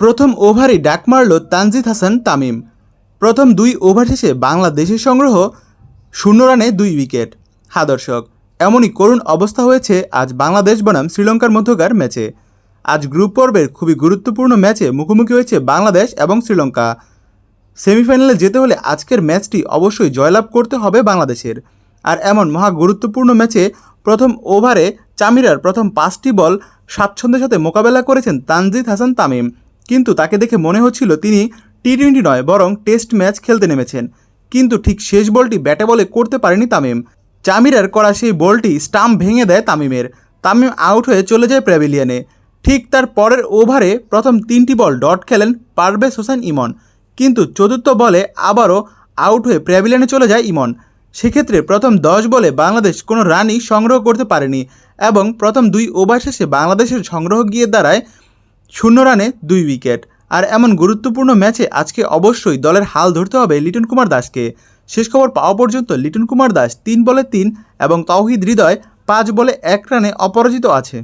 প্রথম ওভারই ডাক মারল তানজিদ হাসান তামিম। প্রথম দুই ওভার শেষে বাংলাদেশের সংগ্রহ শূন্য রানে দুই উইকেট। হ্যাঁ দর্শক, এমনই করুণ অবস্থা হয়েছে আজ বাংলাদেশ বনাম শ্রীলঙ্কার মধ্যকার ম্যাচে। আজ গ্রুপ পর্বের খুবই গুরুত্বপূর্ণ ম্যাচে মুখোমুখি হয়েছে বাংলাদেশ এবং শ্রীলঙ্কা। সেমিফাইনালে যেতে হলে আজকের ম্যাচটি অবশ্যই জয়লাভ করতে হবে বাংলাদেশের। আর এমন মহা গুরুত্বপূর্ণ ম্যাচে প্রথম ওভারে চামিরার প্রথম পাঁচটি বল স্বাচ্ছন্দ্যের সাথে মোকাবেলা করেছেন তানজিদ হাসান তামিম। কিন্তু তাকে দেখে মনে হচ্ছিল তিনি টি টোয়েন্টি নয়, বরং টেস্ট ম্যাচ খেলতে নেমেছেন। কিন্তু ঠিক শেষ বলটি ব্যাটে বলে করতে পারেনি তামিম। চামিরার করা সেই বলটি স্টাম্প ভেঙে দেয় তামিমের। তামিম আউট হয়ে চলে যায় প্যাভিলিয়নে। ঠিক তার পরের ওভারে প্রথম তিনটি বল ডট খেলেন পারভেজ হোসেন ইমন। কিন্তু চতুর্থ বলে আবারও আউট হয়ে প্যাভিলিয়নে চলে যায় ইমন। সেক্ষেত্রে প্রথম দশ বলে বাংলাদেশ কোনো রানই সংগ্রহ করতে পারেনি এবং প্রথম দুই ওভার শেষে বাংলাদেশের সংগ্রহ গিয়ে দাঁড়ায় শূন্য রানে দুই উইকেট। আর এমন গুরুত্বপূর্ণ ম্যাচে আজকে অবশ্যই দলের হাল ধরতে হবে লিটন কুমার দাসকে। শেষ খবর পাওয়া পর্যন্ত লিটন কুমার দাস তিন বলে তিন এবং তৌহিদ হৃদয় পাঁচ বলে এক রানে অপরাজিত আছে।